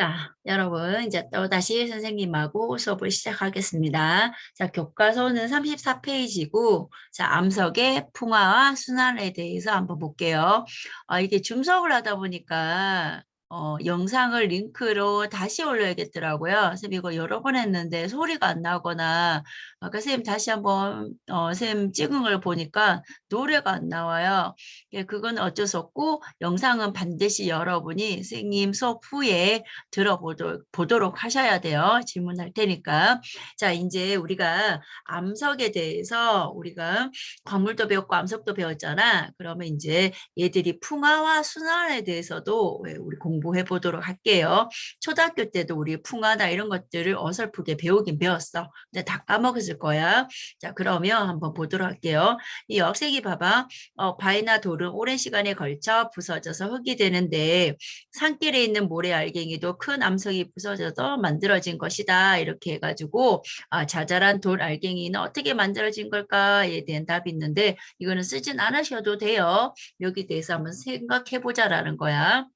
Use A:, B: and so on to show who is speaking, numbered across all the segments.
A: 자, 여러분, 이제 또 다시 선생님하고 수업을 시작하겠습니다. 자, 교과서는 34페이지고, 자, 암석의 풍화와 순환에 대해서 한번 볼게요. 아, 이게 줌 수업을 하다 보니까, 어, 영상을 링크로 다시 올려야겠더라고요. 선생님 이거 여러 번 했는데 소리가 안 나거나, 아까 선생님 다시 한번, 어, 선생님 찍은 걸 보니까 노래가 안 나와요. 예, 그건 어쩔 수 없고, 영상은 반드시 여러분이 선생님 수업 후에 들어보도록 보도록 하셔야 돼요. 질문할 테니까. 자, 이제 우리가 암석에 대해서 우리가 광물도 배웠고 암석도 배웠잖아. 그러면 이제 얘들이 풍화와 순환에 대해서도 예, 우리 공 부해 보도록 할게요. 초등학교 때도 우리 풍화나 이런 것들을 어설프게 배우긴 배웠어. 근데 다 까먹었을 거야. 자, 그러면 한번 보도록 할게요. 이 역색이 봐봐. 어, 바위나 돌은 오랜 시간에 걸쳐 부서져서 흙이 되는데 산길에 있는 모래 알갱이도 큰 암석이 부서져서 만들어진 것이다. 이렇게 해가지고 아, 자잘한 돌 알갱이는 어떻게 만들어진 걸까에 대한 답이 있는데 이거는 쓰진 않으셔도 돼요. 여기 대해서 한번 생각해 보자라는 거야.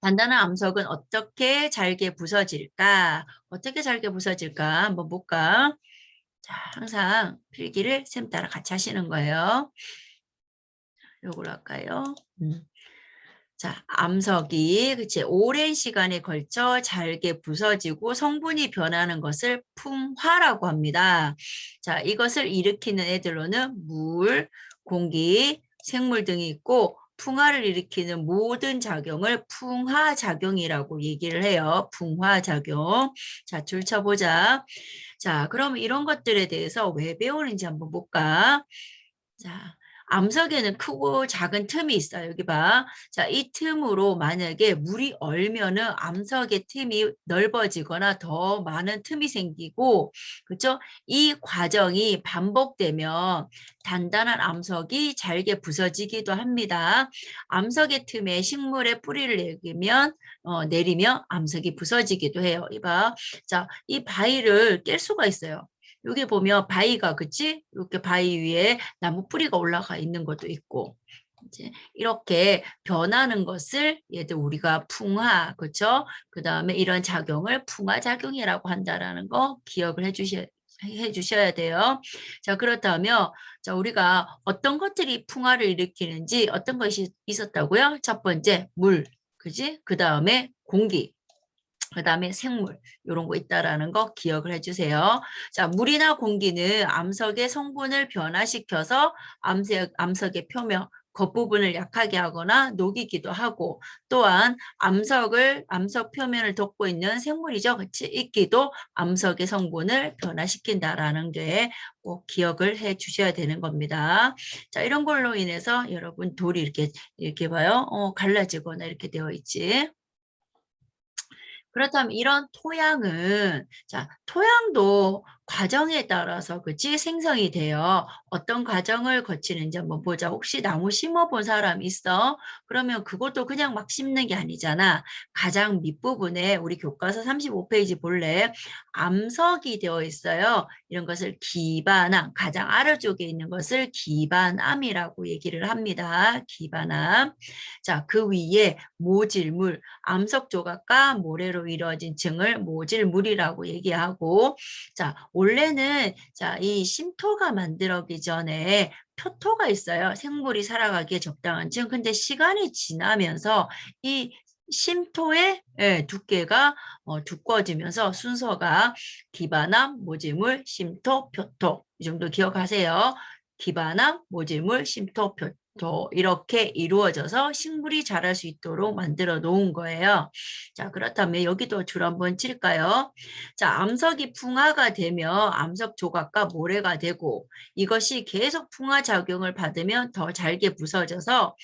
A: 단단한 암석은 어떻게 잘게 부서질까? 어떻게 잘게 부서질까? 한번 볼까? 자, 항상 필기를 쌤 따라 같이 하시는 거예요. 요걸 할까요? 음. 자, 암석이 그치 오랜 시간에 걸쳐 잘게 부서지고 성분이 변하는 것을 풍화라고 합니다. 자, 이것을 일으키는 애들로는 물, 공기, 생물 등이 있고 풍화를 일으키는 모든 작용을 풍화작용이라고 얘기를 해요. 풍화작용. 자, 줄 쳐보자. 자, 그럼 이런 것들에 대해서 왜 배우는지 한번 볼까? 자, 암석에는 크고 작은 틈이 있어요. 여기 봐. 자, 이 틈으로 만약에 물이 얼면은 암석의 틈이 넓어지거나 더 많은 틈이 생기고, 그렇죠? 이 과정이 반복되면 단단한 암석이 잘게 부서지기도 합니다. 암석의 틈에 식물의 뿌리를 내리면 어, 내리면 암석이 부서지기도 해요. 이봐. 자, 이 바위를 깰 수가 있어요. 여기 보면 바위가 그치? 이렇게 바위 위에 나무 뿌리가 올라가 있는 것도 있고 이제 이렇게 변하는 것을 얘들 우리가 풍화 그쵸? 그 다음에 이런 작용을 풍화 작용이라고 한다라는 거 기억을 해주셔 해 주셔야 돼요. 자, 그렇다면, 자, 우리가 어떤 것들이 풍화를 일으키는지 어떤 것이 있었다고요? 첫 번째, 물, 그지? 그 다음에 공기, 그 다음에 생물 이런 거 있다라는 거 기억을 해주세요. 자, 물이나 공기는 암석의 성분을 변화시켜서 암석, 암석의 표면 겉부분을 약하게 하거나 녹이기도 하고 또한 암석을 암석 표면을 덮고 있는 생물이죠. 그치? 이끼도 암석의 성분을 변화시킨다라는 게 꼭 기억을 해 주셔야 되는 겁니다. 자, 이런 걸로 인해서 여러분 돌이 이렇게 이렇게 봐요. 어, 갈라지거나 이렇게 되어 있지. 그렇다면 이런 토양은 자 토양도 과정에 따라서 그치 생성이 돼요. 어떤 과정을 거치는지 한번 보자. 혹시 나무 심어본 사람 있어? 그러면 그것도 그냥 막 심는 게 아니잖아. 가장 밑부분에 우리 교과서 35페이지 볼래? 암석이 되어 있어요. 이런 것을 기반암, 가장 아래쪽에 있는 것을 기반암이라고 얘기를 합니다. 기반암. 자, 그 위에 모질물, 암석 조각과 모래로 이루어진 층을 모질물이라고 얘기하고 자, 원래는 자, 이 심토가 만들어기 전에 표토가 있어요. 생물이 살아가기에 적당한 층. 근데 시간이 지나면서 이 심토의 예, 두께가 어, 두꺼워지면서 순서가 기반암, 모질물, 심토, 표토 이 정도 기억하세요. 기반암, 모질물, 심토, 표토 더 이렇게 이루어져서 식물이 자랄 수 있도록 만들어 놓은 거예요. 자, 그렇다면 여기도 줄 한번 칠까요? 자, 암석이 풍화가 되면 암석 조각과 모래가 되고 이것이 계속 풍화 작용을 받으면 더 잘게 부서져서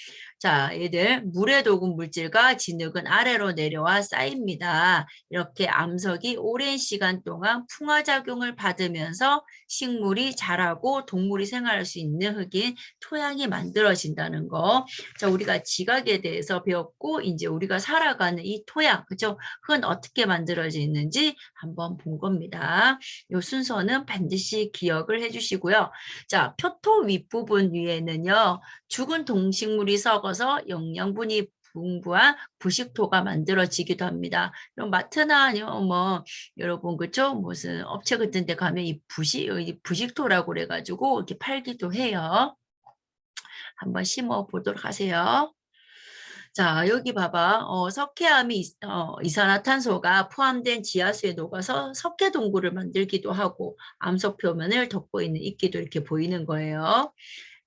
A: 자, 얘들 물에 녹은 물질과 진흙은 아래로 내려와 쌓입니다. 이렇게 암석이 오랜 시간 동안 풍화작용을 받으면서 식물이 자라고 동물이 생활할 수 있는 흙인 토양이 만들어진다는 거. 자, 우리가 지각에 대해서 배웠고 이제 우리가 살아가는 이 토양, 그죠? 흙은 어떻게 만들어지는지 한번 본 겁니다. 이 순서는 반드시 기억을 해주시고요. 자, 표토 윗부분 위에는요. 죽은 동식물이 썩어 서 영양분이 풍부한 부식토가 만들어지기도 합니다. 그럼 마트나 아니면 뭐 여러분 그죠? 무슨 업체 같은 데 가면 이 부식 이 부식토라고 그래 가지고 이렇게 팔기도 해요. 한번 심어 보도록 하세요. 자, 여기 봐봐. 어, 석회암이 이- 어, 이산화탄소가 포함된 지하수에 녹아서 석회 동굴을 만들기도 하고 암석 표면을 덮고 있는 이끼도 이렇게 보이는 거예요.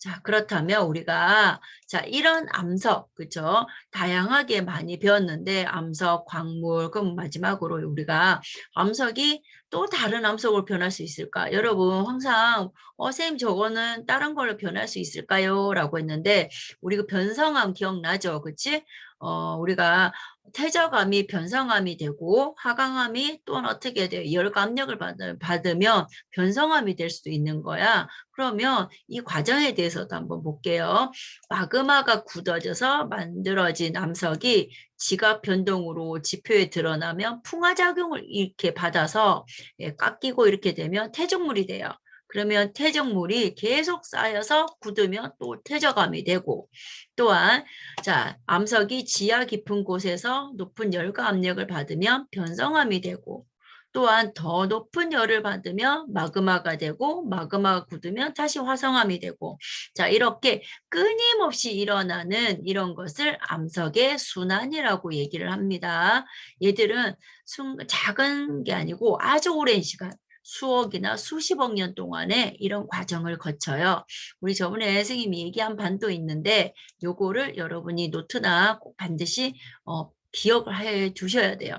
A: 자, 그렇다면 우리가 자, 이런 암석, 그죠? 다양하게 많이 배웠는데 암석, 광물, 그럼 마지막으로 우리가 암석이 또 다른 암석으로 변할 수 있을까? 여러분 항상 어, 선생님 저거는 다른 걸로 변할 수 있을까요? 라고 했는데 우리가 변성암 기억나죠? 그치? 어, 우리가 태저감이 변성암이 되고 하강암이 또는 어떻게 돼요? 열감력을 받- 받으면 변성암이 될 수도 있는 거야. 그러면 이 과정에 대해서도 한번 볼게요. 마그마가 굳어져서 만들어진 암석이 지각 변동으로 지표에 드러나면 풍화작용을 이렇게 받아서 예, 깎이고 이렇게 되면 퇴적물이 돼요. 그러면 퇴적물이 계속 쌓여서 굳으면 또 퇴적암이 되고 또한 자 암석이 지하 깊은 곳에서 높은 열과 압력을 받으면 변성암이 되고 또한 더 높은 열을 받으면 마그마가 되고 마그마가 굳으면 다시 화성암이 되고 자 이렇게 끊임없이 일어나는 이런 것을 암석의 순환이라고 얘기를 합니다. 얘들은 순, 작은 게 아니고 아주 오랜 시간 수억이나 수십억 년 동안에 이런 과정을 거쳐요. 우리 저번에 선생님이 얘기한 반도 있는데 요거를 여러분이 노트나 꼭 반드시 어, 기억을 해 두셔야 돼요.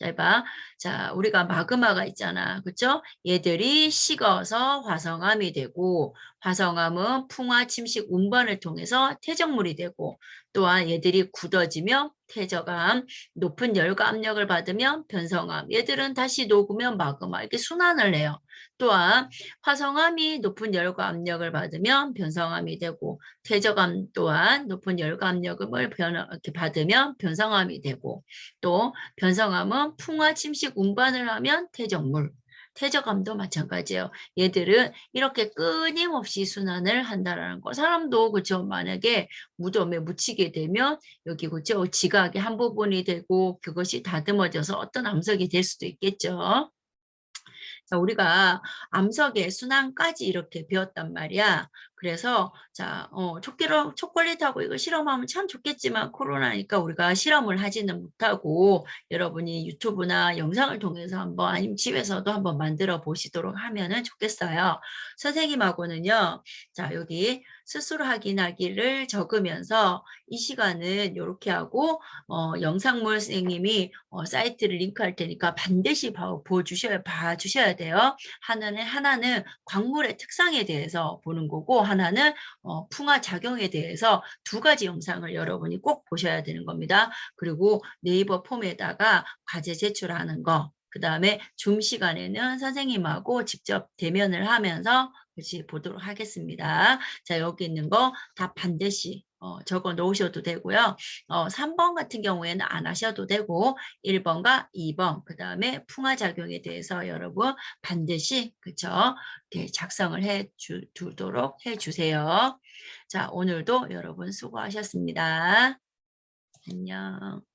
A: 자, 봐. 자, 우리가 마그마가 있잖아. 그쵸? 얘들이 식어서 화성암이 되고, 화성암은 풍화 침식 운반을 통해서 퇴적물이 되고, 또한 얘들이 굳어지면 퇴적암, 높은 열과 압력을 받으면 변성암, 얘들은 다시 녹으면 마그마, 이렇게 순환을 해요. 또한 화성암이 높은 열과 압력을 받으면 변성암이 되고, 퇴적암 또한 높은 열과 압력을 변, 이렇게 받으면 변성암이 되고, 또 변성암은 풍화 침식 운반을 하면 퇴적물, 퇴적암도 마찬가지예요. 얘들은 이렇게 끊임없이 순환을 한다라는 거. 사람도 그죠 만약에 무덤에 묻히게 되면 여기 그죠 지각의 한 부분이 되고 그것이 다듬어져서 어떤 암석이 될 수도 있겠죠. 자, 우리가 암석의 순환까지 이렇게 배웠단 말이야. 그래서 자, 어, 초콜릿, 초콜릿하고 이거 실험하면 참 좋겠지만 코로나니까 우리가 실험을 하지는 못하고 여러분이 유튜브나 영상을 통해서 한번 아니면 집에서도 한번 만들어 보시도록 하면은 좋겠어요. 선생님하고는요. 자, 여기 스스로 확인하기를 적으면서 이 시간은 이렇게 하고 어, 영상물 선생님이 어, 사이트를 링크할 테니까 반드시 봐, 보주셔야 봐주셔야 돼요. 하나는 하나는 광물의 특성에 대해서 보는 거고 하나는 어, 풍화 작용에 대해서 두 가지 영상을 여러분이 꼭 보셔야 되는 겁니다. 그리고 네이버 폼에다가 과제 제출하는 거. 그 다음에 줌 시간에는 선생님하고 직접 대면을 하면서 같이 보도록 하겠습니다. 자, 여기 있는 거 다 반드시 어, 적어 놓으셔도 되고요. 어, 3번 같은 경우에는 안 하셔도 되고 1번과 2번 그 다음에 풍화작용에 대해서 여러분 반드시 그쵸 이렇게 작성을 해 주, 두도록 해주세요. 자 오늘도 여러분 수고하셨습니다. 안녕.